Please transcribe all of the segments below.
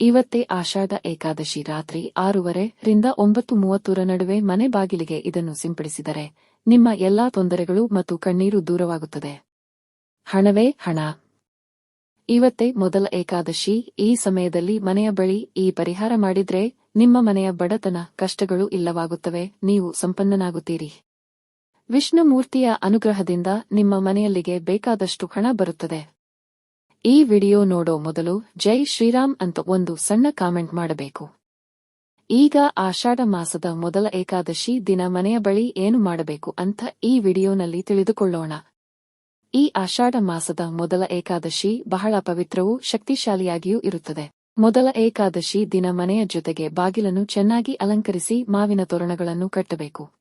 ಇವತ್ತೇ ಆಷಾಢ ಏಕಾದಶಿ ರಾತ್ರಿ ಆರೂವರೆ ರಿಂದ ಒಂಬತ್ತು ಮೂವತ್ತರ ನಡುವೆ ಮನೆ ಬಾಗಿಲಿಗೆ ಇದನ್ನು ಸಿಂಪಡಿಸಿದರೆ ನಿಮ್ಮ ಎಲ್ಲಾ ತೊಂದರೆಗಳು ಮತ್ತು ಕಣ್ಣೀರು ದೂರವಾಗುತ್ತದೆ. ಹಣವೇ ಹಣ. ಇವತ್ತೇ ಮೊದಲ ಏಕಾದಶಿ. ಈ ಸಮಯದಲ್ಲಿ ಮನೆಯ ಬಳಿ ಈ ಪರಿಹಾರ ಮಾಡಿದ್ರೆ ನಿಮ್ಮ ಮನೆಯ ಬಡತನ, ಕಷ್ಟಗಳು ಇಲ್ಲವಾಗುತ್ತವೆ. ನೀವು ಸಂಪನ್ನನಾಗುತ್ತೀರಿ. ವಿಷ್ಣುಮೂರ್ತಿಯ ಅನುಗ್ರಹದಿಂದ ನಿಮ್ಮ ಮನೆಯಲ್ಲಿಗೆ ಬೇಕಾದಷ್ಟು ಹಣ ಬರುತ್ತದೆ. ಈ ವಿಡಿಯೋ ನೋಡೋ ಮೊದಲು ಜೈ ಶ್ರೀರಾಮ್ ಅಂತ ಒಂದು ಸಣ್ಣ ಕಾಮೆಂಟ್ ಮಾಡಬೇಕು. ಈಗ ಆಷಾಢ ಮಾಸದ ಮೊದಲ ಏಕಾದಶಿ ದಿನ ಮನೆಯ ಬಳಿ ಏನು ಮಾಡಬೇಕು ಅಂತ ಈ ವಿಡಿಯೋನಲ್ಲಿ ತಿಳಿದುಕೊಳ್ಳೋಣ. ಈ ಆಷಾಢ ಮಾಸದ ಮೊದಲ ಏಕಾದಶಿ ಬಹಳ ಪವಿತ್ರವೂ ಶಕ್ತಿಶಾಲಿಯಾಗಿಯೂ ಇರುತ್ತದೆ. ಮೊದಲ ಏಕಾದಶಿ ದಿನ ಮನೆಯ ಜೊತೆಗೆ ಬಾಗಿಲನ್ನು ಚೆನ್ನಾಗಿ ಅಲಂಕರಿಸಿ ಮಾವಿನ ತೋರಣಗಳನ್ನು ಕಟ್ಟಬೇಕು.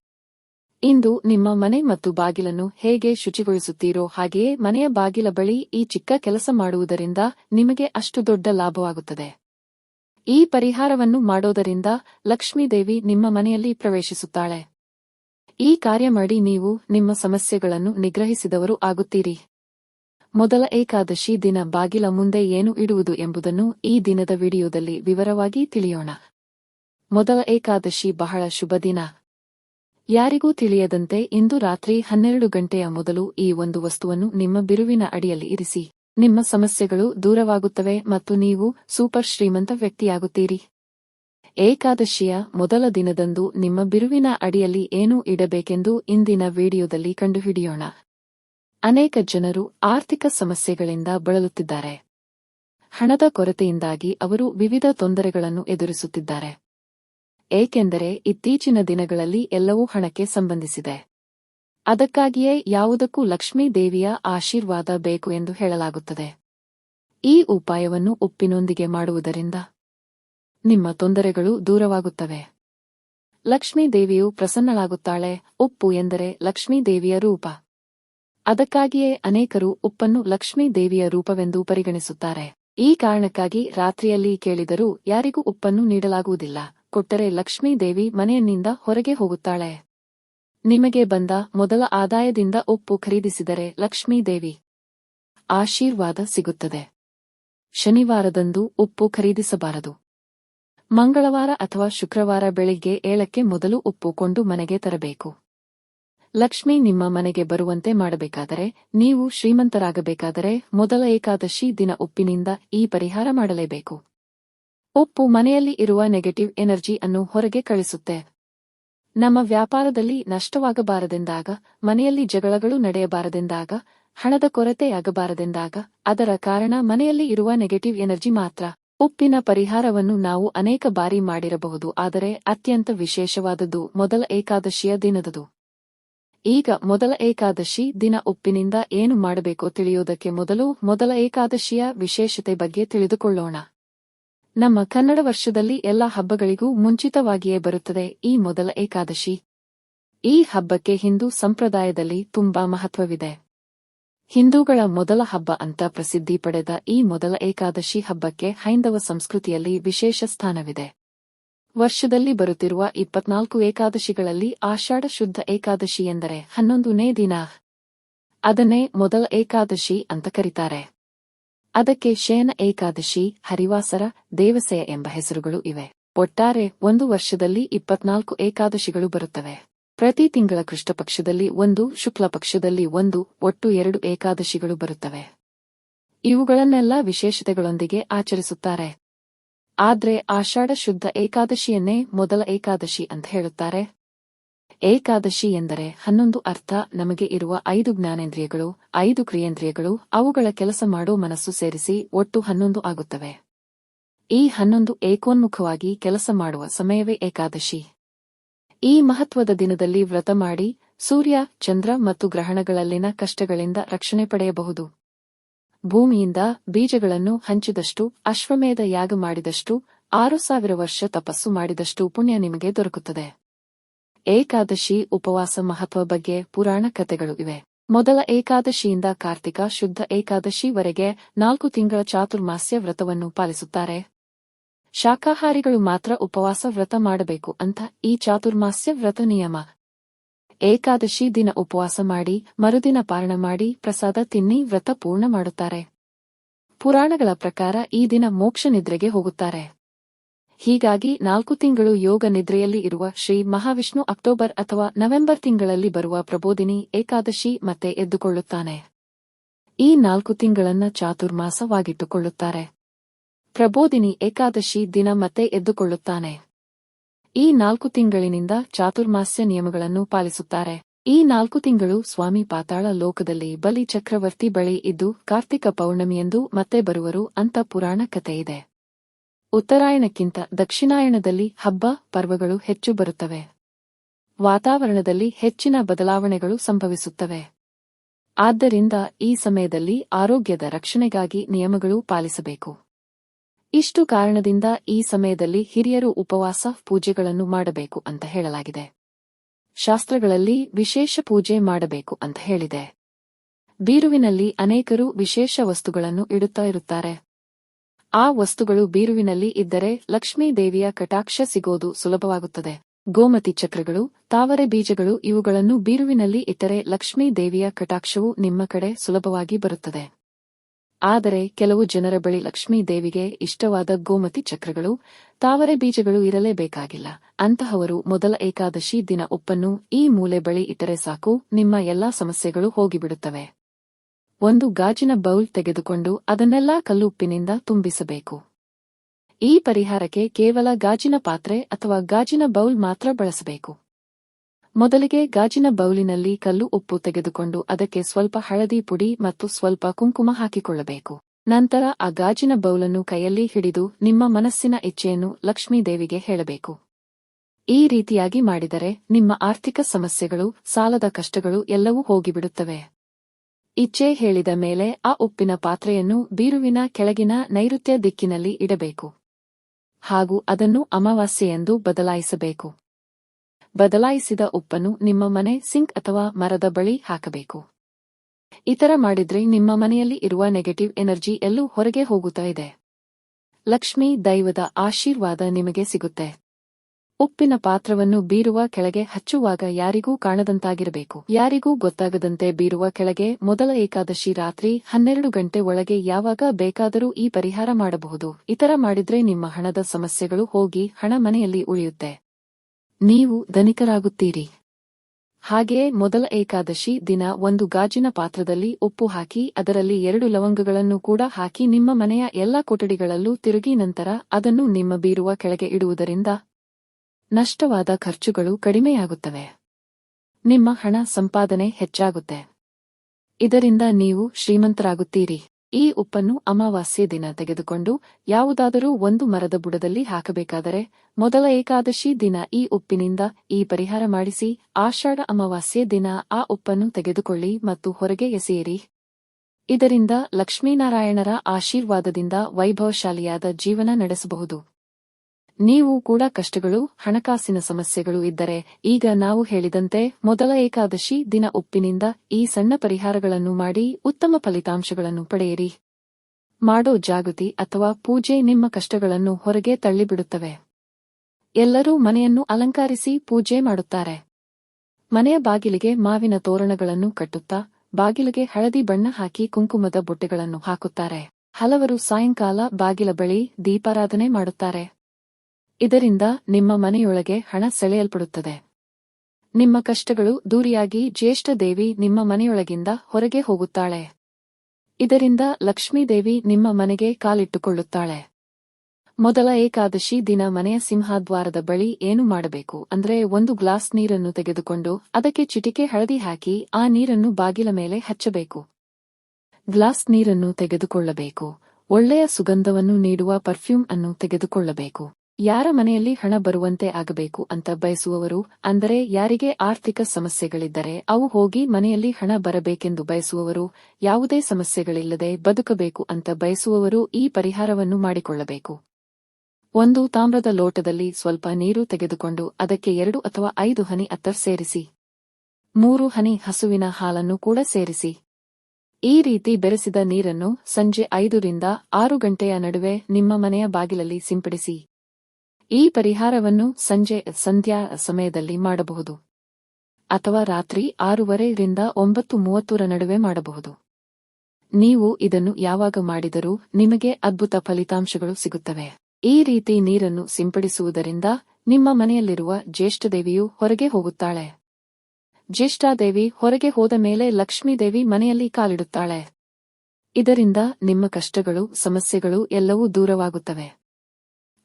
ಇಂದು ನಿಮ್ಮ ಮನೆ ಮತ್ತು ಬಾಗಿಲನ್ನು ಹೇಗೆ ಶುಚಿಗೊಳಿಸುತ್ತೀರೋ ಹಾಗೆಯೇ ಮನೆಯ ಬಾಗಿಲ ಬಳಿ ಈ ಚಿಕ್ಕ ಕೆಲಸ ಮಾಡುವುದರಿಂದ ನಿಮಗೆ ಅಷ್ಟು ದೊಡ್ಡ ಲಾಭವಾಗುತ್ತದೆ. ಈ ಪರಿಹಾರವನ್ನು ಮಾಡೋದರಿಂದ ಲಕ್ಷ್ಮೀದೇವಿ ನಿಮ್ಮ ಮನೆಯಲ್ಲಿ ಪ್ರವೇಶಿಸುತ್ತಾಳೆ. ಈ ಕಾರ್ಯ ಮಾಡಿ ನೀವು ನಿಮ್ಮ ಸಮಸ್ಯೆಗಳನ್ನು ನಿಗ್ರಹಿಸಿದವರು ಆಗುತ್ತೀರಿ. ಮೊದಲ ಏಕಾದಶಿ ದಿನ ಬಾಗಿಲ ಮುಂದೆ ಏನು ಇಡುವುದು ಎಂಬುದನ್ನು ಈ ದಿನದ ವಿಡಿಯೋದಲ್ಲಿ ವಿವರವಾಗಿ ತಿಳಿಯೋಣ. ಮೊದಲ ಏಕಾದಶಿ ಬಹಳ ಶುಭ ದಿನ. ಯಾರಿಗೂ ತಿಳಿಯದಂತೆ ಇಂದು ರಾತ್ರಿ ಹನ್ನೆರಡು ಗಂಟೆಯ ಮೊದಲು ಈ ಒಂದು ವಸ್ತುವನ್ನು ನಿಮ್ಮ ಬಿರುವಿನ ಅಡಿಯಲ್ಲಿ ಇರಿಸಿ. ನಿಮ್ಮ ಸಮಸ್ಯೆಗಳು ದೂರವಾಗುತ್ತವೆ ಮತ್ತು ನೀವು ಸೂಪರ್ ಶ್ರೀಮಂತ ವ್ಯಕ್ತಿಯಾಗುತ್ತೀರಿ. ಏಕಾದಶಿಯ ಮೊದಲ ದಿನದಂದು ನಿಮ್ಮ ಬಿರುವಿನ ಅಡಿಯಲ್ಲಿ ಏನು ಇಡಬೇಕೆಂದು ಇಂದಿನ ವಿಡಿಯೋದಲ್ಲಿ ಕಂಡುಹಿಡಿಯೋಣ. ಅನೇಕ ಜನರು ಆರ್ಥಿಕ ಸಮಸ್ಯೆಗಳಿಂದ ಬಳಲುತ್ತಿದ್ದಾರೆ. ಹಣದ ಕೊರತೆಯಿಂದಾಗಿ ಅವರು ವಿವಿಧ ತೊಂದರೆಗಳನ್ನು ಎದುರಿಸುತ್ತಿದ್ದಾರೆ. ಏಕೆಂದರೆ ಇತ್ತೀಚಿನ ದಿನಗಳಲ್ಲಿ ಎಲ್ಲವೂ ಹಣಕ್ಕೆ ಸಂಬಂಧಿಸಿದೆ. ಅದಕ್ಕಾಗಿಯೇ ಯಾವುದಕ್ಕೂ ಲಕ್ಷ್ಮೀ ದೇವಿಯ ಆಶೀರ್ವಾದ ಬೇಕು ಎಂದು ಹೇಳಲಾಗುತ್ತದೆ. ಈ ಉಪಾಯವನ್ನು ಉಪ್ಪಿನೊಂದಿಗೆ ಮಾಡುವುದರಿಂದ ನಿಮ್ಮ ತೊಂದರೆಗಳು ದೂರವಾಗುತ್ತವೆ. ಲಕ್ಷ್ಮೀ ದೇವಿಯು ಪ್ರಸನ್ನಳಾಗುತ್ತಾಳೆ, ಉಪ್ಪು ಎಂದರೆ ಲಕ್ಷ್ಮೀ ದೇವಿಯ ರೂಪ. ಅದಕ್ಕಾಗಿಯೇ ಅನೇಕರು ಉಪ್ಪನ್ನು ಲಕ್ಷ್ಮೀ ದೇವಿಯ ರೂಪವೆಂದು ಪರಿಗಣಿಸುತ್ತಾರೆ. ಈ ಕಾರಣಕ್ಕಾಗಿ ರಾತ್ರಿಯಲ್ಲಿ ಕೇಳಿದರೂ ಯಾರಿಗೂ ಉಪ್ಪನ್ನು ನೀಡಲಾಗುವುದಿಲ್ಲ. ಕೊಟ್ಟರೆ ಲಕ್ಷ್ಮೀ ದೇವಿ ಮನೆಯನ್ನಿಂದ ಹೊರಗೆ ಹೋಗುತ್ತಾಳೆ. ನಿಮಗೆ ಬಂದ ಮೊದಲ ಆದಾಯದಿಂದ ಉಪ್ಪು ಖರೀದಿಸಿದರೆ ಲಕ್ಷ್ಮೀ ದೇವಿ ಆಶೀರ್ವಾದ ಸಿಗುತ್ತದೆ. ಶನಿವಾರದಂದು ಉಪ್ಪು ಖರೀದಿಸಬಾರದು. ಮಂಗಳವಾರ ಅಥವಾ ಶುಕ್ರವಾರ ಬೆಳಿಗ್ಗೆ ಏಳಕ್ಕೆ ಮೊದಲು ಉಪ್ಪು ಕೊಂಡು ಮನೆಗೆ ತರಬೇಕು. ಲಕ್ಷ್ಮಿ ನಿಮ್ಮ ಮನೆಗೆ ಬರುವಂತೆ ಮಾಡಬೇಕಾದರೆ ನೀವು ಶ್ರೀಮಂತರಾಗಬೇಕಾದರೆ ಮೊದಲ ಏಕಾದಶಿ ದಿನ ಉಪ್ಪಿನಿಂದ ಈ ಪರಿಹಾರ ಮಾಡಲೇಬೇಕು. ಉಪ್ಪು ಮನೆಯಲ್ಲಿ ಇರುವ ನೆಗೆಟಿವ್ ಎನರ್ಜಿ ಅನ್ನು ಹೊರಗೆ ಕಳಿಸುತ್ತೆ. ನಮ್ಮ ವ್ಯಾಪಾರದಲ್ಲಿ ನಷ್ಟವಾಗಬಾರದೆಂದಾಗ, ಮನೆಯಲ್ಲಿ ಜಗಳಗಳು ನಡೆಯಬಾರದೆಂದಾಗ, ಹಣದ ಕೊರತೆಯಾಗಬಾರದೆಂದಾಗ ಅದರ ಕಾರಣ ಮನೆಯಲ್ಲಿ ಇರುವ ನೆಗೆಟಿವ್ ಎನರ್ಜಿ ಮಾತ್ರ. ಉಪ್ಪಿನ ಪರಿಹಾರವನ್ನು ನಾವು ಅನೇಕ ಬಾರಿ ಮಾಡಿರಬಹುದು, ಆದರೆ ಅತ್ಯಂತ ವಿಶೇಷವಾದದ್ದು ಮೊದಲ ಏಕಾದಶಿಯ ದಿನದದು. ಈಗ ಮೊದಲ ಏಕಾದಶಿ ದಿನ ಉಪ್ಪಿನಿಂದ ಏನು ಮಾಡಬೇಕೋ ತಿಳಿಯುವುದಕ್ಕೆ ಮೊದಲು ಮೊದಲ ಏಕಾದಶಿಯ ವಿಶೇಷತೆ ಬಗ್ಗೆ ತಿಳಿದುಕೊಳ್ಳೋಣ. ನಮ್ಮ ಕನ್ನಡ ವರ್ಷದಲ್ಲಿ ಎಲ್ಲ ಹಬ್ಬಗಳಿಗೂ ಮುಂಚಿತವಾಗಿಯೇ ಬರುತ್ತದೆ ಈ ಮೊದಲ ಏಕಾದಶಿ. ಈ ಹಬ್ಬಕ್ಕೆ ಹಿಂದೂ ಸಂಪ್ರದಾಯದಲ್ಲಿ ತುಂಬಾ ಮಹತ್ವವಿದೆ. ಹಿಂದೂಗಳ ಮೊದಲ ಹಬ್ಬ ಅಂತ ಪ್ರಸಿದ್ಧಿ ಪಡೆದ ಈ ಮೊದಲ ಏಕಾದಶಿ ಹಬ್ಬಕ್ಕೆ ಹೈಂದವ ಸಂಸ್ಕೃತಿಯಲ್ಲಿ ವಿಶೇಷ ಸ್ಥಾನವಿದೆ. ವರ್ಷದಲ್ಲಿ ಬರುತ್ತಿರುವ ಇಪ್ಪತ್ನಾಲ್ಕು ಏಕಾದಶಿಗಳಲ್ಲಿ ಆಷಾಢ ಶುದ್ಧ ಏಕಾದಶಿ ಎಂದರೆ ಹನ್ನೊಂದನೇ ದಿನ. ಅದನ್ನೇ ಮೊದಲ ಏಕಾದಶಿ ಅಂತ ಕರೀತಾರೆ. ಅದಕ್ಕೆ ಶಯನ ಏಕಾದಶಿ, ಹರಿವಾಸರ, ದೇವಸೆಯ ಎಂಬ ಹೆಸರುಗಳು ಇವೆ. ಒಟ್ಟಾರೆ ಒಂದು ವರ್ಷದಲ್ಲಿ ಇಪ್ಪತ್ನಾಲ್ಕು ಏಕಾದಶಿಗಳು ಬರುತ್ತವೆ. ಪ್ರತಿ ತಿಂಗಳ ಕೃಷ್ಣಪಕ್ಷದಲ್ಲಿ ಒಂದು ಶುಕ್ಲ ಪಕ್ಷದಲ್ಲಿ ಒಂದು, ಒಟ್ಟು ಎರಡು ಏಕಾದಶಿಗಳು ಬರುತ್ತವೆ. ಇವುಗಳನ್ನೆಲ್ಲ ವಿಶೇಷತೆಗಳೊಂದಿಗೆ ಆಚರಿಸುತ್ತಾರೆ. ಆದ್ರೆ ಆಷಾಢ ಶುದ್ಧ ಏಕಾದಶಿಯನ್ನೇ ಮೊದಲ ಏಕಾದಶಿ ಅಂತ ಹೇಳುತ್ತಾರೆ. ಏಕಾದಶಿ ಎಂದರೆ ಹನ್ನೊಂದು ಅರ್ಥ ನಮಗೆ ಇರುವ ಐದು ಜ್ಞಾನೇಂದ್ರಿಯಗಳು, ಐದು ಕ್ರಿಯೇಂದ್ರಿಯಗಳು, ಅವುಗಳ ಕೆಲಸ ಮಾಡೋ ಮನಸ್ಸು ಸೇರಿಸಿ ಒಟ್ಟು ಹನ್ನೊಂದು ಆಗುತ್ತವೆ. ಈ ಹನ್ನೊಂದು ಏಕೋನ್ಮುಖವಾಗಿ ಕೆಲಸ ಮಾಡುವ ಸಮಯವೇ ಏಕಾದಶಿ. ಈ ಮಹತ್ವದ ದಿನದಲ್ಲಿ ವ್ರತ ಮಾಡಿ ಸೂರ್ಯ, ಚಂದ್ರ ಮತ್ತು ಗ್ರಹಣಗಳಲ್ಲಿನ ಕಷ್ಟಗಳಿಂದ ರಕ್ಷಣೆ ಪಡೆಯಬಹುದು. ಭೂಮಿಯಿಂದ ಬೀಜಗಳನ್ನು ಹಂಚಿದಷ್ಟು, ಅಶ್ವಮೇಧ ಯಾಗ ಮಾಡಿದಷ್ಟು, ಆರು ಸಾವಿರ ವರ್ಷ ತಪಸ್ಸು ಮಾಡಿದಷ್ಟು ಪುಣ್ಯ ನಿಮಗೆ ದೊರಕುತ್ತದೆ. ಏಕಾದಶಿ ಉಪವಾಸ ಮಹತ್ವ ಬಗ್ಗೆ ಪುರಾಣ ಕಥೆಗಳು ಇವೆ. ಮೊದಲ ಏಕಾದಶಿಯಿಂದ ಕಾರ್ತಿಕ ಶುದ್ಧ ಏಕಾದಶಿವರೆಗೆ ನಾಲ್ಕು ತಿಂಗಳ ಚಾತುರ್ಮಾಸ್ಯ ವ್ರತವನ್ನು ಪಾಲಿಸುತ್ತಾರೆ. ಶಾಖಾಹಾರಿಗಳು ಮಾತ್ರ ಉಪವಾಸ ವ್ರತ ಮಾಡಬೇಕು ಅಂತ ಈ ಚಾತುರ್ಮಾಸ್ಯ ವ್ರತ ನಿಯಮ. ಏಕಾದಶಿ ದಿನ ಉಪವಾಸ ಮಾಡಿ, ಮರುದಿನ ಪಾರಣ ಮಾಡಿ, ಪ್ರಸಾದ ತಿನ್ನಿ, ವ್ರತ ಪೂರ್ಣ ಮಾಡುತ್ತಾರೆ. ಪುರಾಣಗಳ ಪ್ರಕಾರ ಈ ದಿನ ಮೋಕ್ಷ ನಿದ್ರೆಗೆ ಹೋಗುತ್ತಾರೆ. ಹೀಗಾಗಿ ನಾಲ್ಕು ತಿಂಗಳು ಯೋಗ ನಿದ್ರೆಯಲ್ಲಿ ಇರುವ ಶ್ರೀ ಮಹಾವಿಷ್ಣು ಅಕ್ಟೋಬರ್ ಅಥವಾ ನವೆಂಬರ್ ತಿಂಗಳಲ್ಲಿ ಬರುವ ಪ್ರಬೋಧಿನಿ ಏಕಾದಶಿ ಮತ್ತೆ ಎದ್ದುಕೊಳ್ಳುತ್ತಾನೆ. ಈ ನಾಲ್ಕು ತಿಂಗಳನ್ನ ಚಾತುರ್ಮಾಸವಾಗಿಟ್ಟುಕೊಳ್ಳುತ್ತಾರೆ. ಪ್ರಬೋಧಿನಿ ಏಕಾದಶಿ ದಿನ ಮತ್ತೆ ಎದ್ದುಕೊಳ್ಳುತ್ತಾನೆ. ಈ ನಾಲ್ಕು ತಿಂಗಳಿನಿಂದ ಚಾತುರ್ಮಾಸ್ಯ ನಿಯಮಗಳನ್ನು ಪಾಲಿಸುತ್ತಾರೆ. ಈ ನಾಲ್ಕು ತಿಂಗಳು ಸ್ವಾಮಿ ಪಾತಾಳ ಲೋಕದಲ್ಲಿ ಬಲಿ ಚಕ್ರವರ್ತಿ ಬಳಿ ಇದ್ದು ಕಾರ್ತಿಕ ಪೌರ್ಣಮಿಯಂದು ಮತ್ತೆ ಬರುವರು ಅಂತ ಪುರಾಣ ಕಥೆಯಿದೆ. ಉತ್ತರಾಯಣಕ್ಕಿಂತ ದಕ್ಷಿಣಾಯಣದಲ್ಲಿ ಹಬ್ಬ ಪರ್ವಗಳು ಹೆಚ್ಚು ಬರುತ್ತವೆ. ವಾತಾವರಣದಲ್ಲಿ ಹೆಚ್ಚಿನ ಬದಲಾವಣೆಗಳು ಸಂಭವಿಸುತ್ತವೆ. ಆದ್ದರಿಂದ ಈ ಸಮಯದಲ್ಲಿ ಆರೋಗ್ಯದ ರಕ್ಷಣೆಗಾಗಿ ನಿಯಮಗಳು ಪಾಲಿಸಬೇಕು. ಇಷ್ಟು ಕಾರಣದಿಂದ ಈ ಸಮಯದಲ್ಲಿ ಹಿರಿಯರು ಉಪವಾಸ ಪೂಜೆಗಳನ್ನು ಮಾಡಬೇಕು ಅಂತ ಹೇಳಲಾಗಿದೆ. ಶಾಸ್ತ್ರಗಳಲ್ಲಿ ವಿಶೇಷ ಪೂಜೆ ಮಾಡಬೇಕು ಅಂತ ಹೇಳಿದೆ. ಬೀರುವಿನಲ್ಲಿ ಅನೇಕರು ವಿಶೇಷ ವಸ್ತುಗಳನ್ನು ಇಡುತ್ತಾ ಇರುತ್ತಾರೆ. ಆ ವಸ್ತುಗಳು ಬೀರುವಿನಲ್ಲಿ ಇದ್ದರೆ ಲಕ್ಷ್ಮೀ ದೇವಿಯ ಕಟಾಕ್ಷ ಸಿಗೋದು ಸುಲಭವಾಗುತ್ತದೆ. ಗೋಮತಿ ಚಕ್ರಗಳು, ತಾವರೆ ಬೀಜಗಳು ಇವುಗಳನ್ನು ಬೀರುವಿನಲ್ಲಿ ಇಟ್ಟರೆ ಲಕ್ಷ್ಮೀ ದೇವಿಯ ಕಟಾಕ್ಷವು ನಿಮ್ಮ ಕಡೆ ಸುಲಭವಾಗಿ ಬರುತ್ತದೆ. ಆದರೆ ಕೆಲವು ಜನರ ಬಳಿ ಲಕ್ಷ್ಮೀ ದೇವಿಗೆ ಇಷ್ಟವಾದ ಗೋಮತಿ ಚಕ್ರಗಳು, ತಾವರೆ ಬೀಜಗಳು ಇರಲೇಬೇಕಾಗಿಲ್ಲ. ಅಂತಹವರು ಮೊದಲ ಏಕಾದಶಿ ದಿನ ಉಪ್ಪನ್ನು ಈ ಮೂಲೆ ಬಳಿ ಇಟ್ಟರೆ ಸಾಕು, ನಿಮ್ಮ ಎಲ್ಲಾ ಸಮಸ್ಯೆಗಳು ಹೋಗಿಬಿಡುತ್ತವೆ. ಒಂದು ಗಾಜಿನ ಬೌಲ್ ತೆಗೆದುಕೊಂಡು ಅದನ್ನೆಲ್ಲಾ ಕಲ್ಲುಪ್ಪಿನಿಂದ ತುಂಬಿಸಬೇಕು. ಈ ಪರಿಹಾರಕ್ಕೆ ಕೇವಲ ಗಾಜಿನ ಪಾತ್ರೆ ಅಥವಾ ಗಾಜಿನ ಬೌಲ್ ಮಾತ್ರ ಬಳಸಬೇಕು. ಮೊದಲಿಗೆ ಗಾಜಿನ ಬೌಲಿನಲ್ಲಿ ಕಲ್ಲು ಉಪ್ಪು ತೆಗೆದುಕೊಂಡು ಅದಕ್ಕೆ ಸ್ವಲ್ಪ ಹಳದಿ ಪುಡಿ ಮತ್ತು ಸ್ವಲ್ಪ ಕುಂಕುಮ ಹಾಕಿಕೊಳ್ಳಬೇಕು. ನಂತರ ಆ ಗಾಜಿನ ಬೌಲನ್ನು ಕೈಯಲ್ಲಿ ಹಿಡಿದು ನಿಮ್ಮ ಮನಸ್ಸಿನ ಇಚ್ಛೆಯನ್ನು ಲಕ್ಷ್ಮೀದೇವಿಗೆ ಹೇಳಬೇಕು. ಈ ರೀತಿಯಾಗಿ ಮಾಡಿದರೆ ನಿಮ್ಮ ಆರ್ಥಿಕ ಸಮಸ್ಯೆಗಳು, ಸಾಲದ ಕಷ್ಟಗಳು ಎಲ್ಲವೂ ಹೋಗಿಬಿಡುತ್ತವೆ. ಇಚ್ಛೆ ಹೇಳಿದ ಮೇಲೆ ಆ ಉಪ್ಪಿನ ಪಾತ್ರೆಯನ್ನು ಬೀರುವಿನ ಕೆಳಗಿನ ನೈಋತ್ಯ ದಿಕ್ಕಿನಲ್ಲಿ ಇಡಬೇಕು. ಹಾಗೂ ಅದನ್ನು ಅಮಾವಾಸ್ಯೆಯೆಂದು ಬದಲಾಯಿಸಬೇಕು. ಬದಲಾಯಿಸಿದ ಉಪ್ಪನ್ನು ನಿಮ್ಮ ಮನೆ ಸಿಂಕ್ ಅಥವಾ ಮರದ ಬಳಿ ಹಾಕಬೇಕು. ಇತರ ಮಾಡಿದ್ರೆ ನಿಮ್ಮ ಮನೆಯಲ್ಲಿ ಇರುವ ನೆಗೆಟಿವ್ ಎನರ್ಜಿ ಎಲ್ಲೂ ಹೊರಗೆ ಹೋಗುತ್ತಾ ಇದೆ. ಲಕ್ಷ್ಮೀ ದೈವದ ಆಶೀರ್ವಾದ ನಿಮಗೆ ಸಿಗುತ್ತೆ. ಉಪ್ಪಿನ ಪಾತ್ರವನ್ನು ಬೀರುವ ಕೆಳಗೆ ಹಚ್ಚುವಾಗ ಯಾರಿಗೂ ಕಾಣದಂತಾಗಿರಬೇಕು. ಯಾರಿಗೂ ಗೊತ್ತಾಗದಂತೆ ಬೀರುವ ಕೆಳಗೆ ಮೊದಲ ಏಕಾದಶಿ ರಾತ್ರಿ ಹನ್ನೆರಡು ಗಂಟೆ ಒಳಗೆ ಯಾವಾಗ ಬೇಕಾದರೂ ಈ ಪರಿಹಾರ ಮಾಡಬಹುದು. ಇತರ ಮಾಡಿದ್ರೆ ನಿಮ್ಮ ಹಣದ ಸಮಸ್ಯೆಗಳು ಹೋಗಿ ಹಣ ಮನೆಯಲ್ಲಿ ಉಳಿಯುತ್ತೆ. ನೀವು ಧನಿಕರಾಗುತ್ತೀರಿ. ಹಾಗೆಯೇ ಮೊದಲ ಏಕಾದಶಿ ದಿನ ಒಂದು ಗಾಜಿನ ಪಾತ್ರದಲ್ಲಿ ಉಪ್ಪು ಹಾಕಿ ಅದರಲ್ಲಿ ಎರಡು ಲವಂಗಗಳನ್ನು ಕೂಡ ಹಾಕಿ ನಿಮ್ಮ ಮನೆಯ ಎಲ್ಲಾ ಕೊಠಡಿಗಳಲ್ಲೂ ತಿರುಗಿ ನಂತರ ಅದನ್ನು ನಿಮ್ಮ ಬೀರುವ ಕೆಳಗೆ ಇಡುವುದರಿಂದ ನಷ್ಟವಾದ ಖರ್ಚುಗಳು ಕಡಿಮೆಯಾಗುತ್ತವೆ. ನಿಮ್ಮ ಹಣ ಸಂಪಾದನೆ ಹೆಚ್ಚಾಗುತ್ತೆ. ಇದರಿಂದ ನೀವು ಶ್ರೀಮಂತರಾಗುತ್ತೀರಿ. ಈ ಉಪ್ಪನ್ನು ಅಮಾವಾಸ್ಯೆ ದಿನ ತೆಗೆದುಕೊಂಡು ಯಾವುದಾದರೂ ಒಂದು ಮರದ ಬುಡದಲ್ಲಿ ಹಾಕಬೇಕಾದರೆ ಮೊದಲ ಏಕಾದಶಿ ದಿನ ಈ ಉಪ್ಪಿನಿಂದ ಈ ಪರಿಹಾರ ಮಾಡಿಸಿ ಆಷಾಢ ಅಮಾವಾಸ್ಯೆ ದಿನ ಆ ಉಪ್ಪನ್ನು ತೆಗೆದುಕೊಳ್ಳಿ ಮತ್ತು ಹೊರಗೆ ಎಸೆಯಿರಿ. ಇದರಿಂದ ಲಕ್ಷ್ಮೀನಾರಾಯಣರ ಆಶೀರ್ವಾದದಿಂದ ವೈಭವಶಾಲಿಯಾದ ಜೀವನ ನಡೆಸಬಹುದು. ನೀವು ಕೂಡ ಕಷ್ಟಗಳು, ಹಣಕಾಸಿನ ಸಮಸ್ಯೆಗಳು ಇದ್ದರೆ ಈಗ ನಾವು ಹೇಳಿದಂತೆ ಮೊದಲ ಏಕಾದಶಿ ದಿನ ಉಪ್ಪಿನಿಂದ ಈ ಸಣ್ಣ ಪರಿಹಾರಗಳನ್ನು ಮಾಡಿ ಉತ್ತಮ ಫಲಿತಾಂಶಗಳನ್ನು ಪಡೆಯಿರಿ. ಮಾಡೋ ಜಾಗೃತಿ ಅಥವಾ ಪೂಜೆ ನಿಮ್ಮ ಕಷ್ಟಗಳನ್ನು ಹೊರಗೆ ತಳ್ಳಿಬಿಡುತ್ತವೆ. ಎಲ್ಲರೂ ಮನೆಯನ್ನು ಅಲಂಕರಿಸಿ ಪೂಜೆ ಮಾಡುತ್ತಾರೆ. ಮನೆಯ ಬಾಗಿಲಿಗೆ ಮಾವಿನ ತೋರಣಗಳನ್ನು ಕಟ್ಟುತ್ತಾ, ಬಾಗಿಲಿಗೆ ಹಳದಿ ಬಣ್ಣ ಹಾಕಿ ಕುಂಕುಮದ ಬೊಟ್ಟೆಗಳನ್ನು ಹಾಕುತ್ತಾರೆ. ಹಲವರು ಸಾಯಂಕಾಲ ಬಾಗಿಲ ಬಳಿ ದೀಪಾರಾಧನೆ ಮಾಡುತ್ತಾರೆ. ಇದರಿಂದ ನಿಮ್ಮ ಮನೆಯೊಳಗೆ ಹಣ ಸೆಳೆಯಲ್ಪಡುತ್ತದೆ. ನಿಮ್ಮ ಕಷ್ಟಗಳು ದೂರಿಯಾಗಿ ಜ್ಯೇಷ್ಠ ದೇವಿ ನಿಮ್ಮ ಮನೆಯೊಳಗಿಂದ ಹೊರಗೆ ಹೋಗುತ್ತಾಳೆ. ಇದರಿಂದ ಲಕ್ಷ್ಮೀದೇವಿ ನಿಮ್ಮ ಮನೆಗೆ ಕಾಲಿಟ್ಟುಕೊಳ್ಳುತ್ತಾಳೆ. ಮೊದಲ ಏಕಾದಶಿ ದಿನ ಮನೆಯ ಸಿಂಹದ್ವಾರದ ಬಳಿ ಏನು ಮಾಡಬೇಕು ಅಂದ್ರೆ ಒಂದು ಗ್ಲಾಸ್ ನೀರನ್ನು ತೆಗೆದುಕೊಂಡು ಅದಕ್ಕೆ ಚಿಟಿಕೆ ಹಳದಿ ಹಾಕಿ ಆ ನೀರನ್ನು ಬಾಗಿಲ ಮೇಲೆ ಹಚ್ಚಬೇಕು. ಗ್ಲಾಸ್ ನೀರನ್ನು ತೆಗೆದುಕೊಳ್ಳಬೇಕು. ಒಳ್ಳೆಯ ಸುಗಂಧವನ್ನು ನೀಡುವ ಪರ್ಫ್ಯೂಮ್ ಅನ್ನು ತೆಗೆದುಕೊಳ್ಳಬೇಕು. ಯಾರ ಮನೆಯಲ್ಲಿ ಹಣ ಬರುವಂತೆ ಆಗಬೇಕು ಅಂತ ಬಯಸುವವರು, ಅಂದರೆ ಯಾರಿಗೆ ಆರ್ಥಿಕ ಸಮಸ್ಯೆಗಳಿದ್ದರೆ ಅವು ಹೋಗಿ ಮನೆಯಲ್ಲಿ ಹಣ ಬರಬೇಕೆಂದು ಬಯಸುವವರು, ಯಾವುದೇ ಸಮಸ್ಯೆಗಳಿಲ್ಲದೆ ಬದುಕಬೇಕು ಅಂತ ಬಯಸುವವರು ಈ ಪರಿಹಾರವನ್ನು ಮಾಡಿಕೊಳ್ಳಬೇಕು. ಒಂದು ತಾಮ್ರದ ಲೋಟದಲ್ಲಿ ಸ್ವಲ್ಪ ನೀರು ತೆಗೆದುಕೊಂಡು ಅದಕ್ಕೆ ಎರಡು ಅಥವಾ ಐದು ಹನಿ ಅತ್ತರ್ ಸೇರಿಸಿ. ಮೂರು ಹನಿ ಹಸುವಿನ ಹಾಲನ್ನು ಕೂಡ ಸೇರಿಸಿ. ಈ ರೀತಿ ಬೆರೆಸಿದ ನೀರನ್ನು ಸಂಜೆ ಐದರಿಂದ ಆರು ಗಂಟೆಯ ನಡುವೆ ನಿಮ್ಮ ಮನೆಯ ಬಾಗಿಲಲ್ಲಿ ಸಿಂಪಡಿಸಿ. ಈ ಪರಿಹಾರವನ್ನು ಸಂಜೆ, ಸಂಧ್ಯಾ ಸಮಯದಲ್ಲಿ ಮಾಡಬಹುದು. ಅಥವಾ ರಾತ್ರಿ ಆರೂವರೆ ರಿಂದ ಒಂಬತ್ತು ಮೂವತ್ತರ ನಡುವೆ ಮಾಡಬಹುದು. ನೀವು ಇದನ್ನು ಯಾವಾಗ ಮಾಡಿದರೂ ನಿಮಗೆ ಅದ್ಭುತ ಫಲಿತಾಂಶಗಳು ಸಿಗುತ್ತವೆ. ಈ ರೀತಿ ನೀರನ್ನು ಸಿಂಪಡಿಸುವುದರಿಂದ ನಿಮ್ಮ ಮನೆಯಲ್ಲಿರುವ ಜ್ಯೇಷ್ಠದೇವಿಯು ಹೊರಗೆ ಹೋಗುತ್ತಾಳೆ. ಜ್ಯೇಷ್ಠಾದೇವಿ ಹೊರಗೆ ಹೋದ ಮೇಲೆ ಲಕ್ಷ್ಮೀದೇವಿ ಮನೆಯಲ್ಲಿ ಕಾಲಿಡುತ್ತಾಳೆ. ಇದರಿಂದ ನಿಮ್ಮ ಕಷ್ಟಗಳು, ಸಮಸ್ಯೆಗಳು ಎಲ್ಲವೂ ದೂರವಾಗುತ್ತವೆ.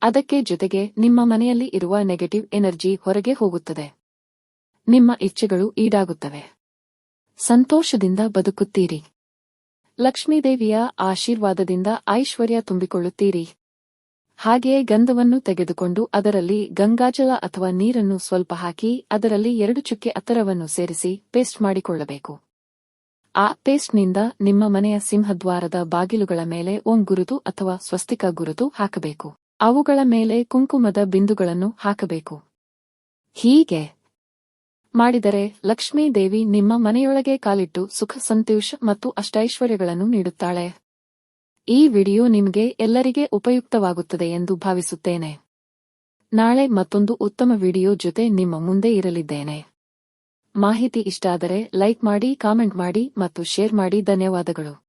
ಅದಕ್ಕೆ ಜೊತೆಗೆ ನಿಮ್ಮ ಮನೆಯಲ್ಲಿ ಇರುವ ನೆಗೆಟಿವ್ ಎನರ್ಜಿ ಹೊರಗೆ ಹೋಗುತ್ತದೆ. ನಿಮ್ಮ ಇಚ್ಛೆಗಳು ಈಡಾಗುತ್ತವೆ. ಸಂತೋಷದಿಂದ ಬದುಕುತ್ತೀರಿ. ಲಕ್ಷ್ಮೀದೇವಿಯ ಆಶೀರ್ವಾದದಿಂದ ಐಶ್ವರ್ಯ ತುಂಬಿಕೊಳ್ಳುತ್ತೀರಿ. ಹಾಗೆಯೇ ಗಂಧವನ್ನು ತೆಗೆದುಕೊಂಡು ಅದರಲ್ಲಿ ಗಂಗಾಜಲ ಅಥವಾ ನೀರನ್ನು ಸ್ವಲ್ಪ ಹಾಕಿ ಅದರಲ್ಲಿ ಎರಡು ಚುಕ್ಕೆ ಅತ್ತರವನ್ನು ಸೇರಿಸಿ ಪೇಸ್ಟ್ ಮಾಡಿಕೊಳ್ಳಬೇಕು. ಆ ಪೇಸ್ಟ್ನಿಂದ ನಿಮ್ಮ ಮನೆಯ ಸಿಂಹದ್ವಾರದ ಬಾಗಿಲುಗಳ ಮೇಲೆ ಓಂ ಗುರುತು ಅಥವಾ ಸ್ವಸ್ತಿಕ ಗುರುತು ಹಾಕಬೇಕು. ಅವುಗಳ ಮೇಲೆ ಕುಂಕುಮದ ಬಿಂದುಗಳನ್ನು ಹಾಕಬೇಕು. ಹೀಗೆ ಮಾಡಿದರೆ ಲಕ್ಷ್ಮೀ ದೇವಿ ನಿಮ್ಮ ಮನೆಯೊಳಗೆ ಕಾಲಿಟ್ಟು ಸುಖ, ಸಂತೋಷ ಮತ್ತು ಅಷ್ಟೈಶ್ವರ್ಯಗಳನ್ನು ನೀಡುತ್ತಾಳೆ. ಈ ವಿಡಿಯೋ ನಿಮಗೆ ಎಲ್ಲರಿಗೆ ಉಪಯುಕ್ತವಾಗುತ್ತದೆ ಎಂದು ಭಾವಿಸುತ್ತೇನೆ. ನಾಳೆ ಮತ್ತೊಂದು ಉತ್ತಮ ವಿಡಿಯೋ ಜೊತೆ ನಿಮ್ಮ ಮುಂದೆ ಇರಲಿದ್ದೇನೆ. ಮಾಹಿತಿ ಇಷ್ಟಾದರೆ ಲೈಕ್ ಮಾಡಿ, ಕಾಮೆಂಟ್ ಮಾಡಿ ಮತ್ತು ಶೇರ್ ಮಾಡಿ. ಧನ್ಯವಾದಗಳು.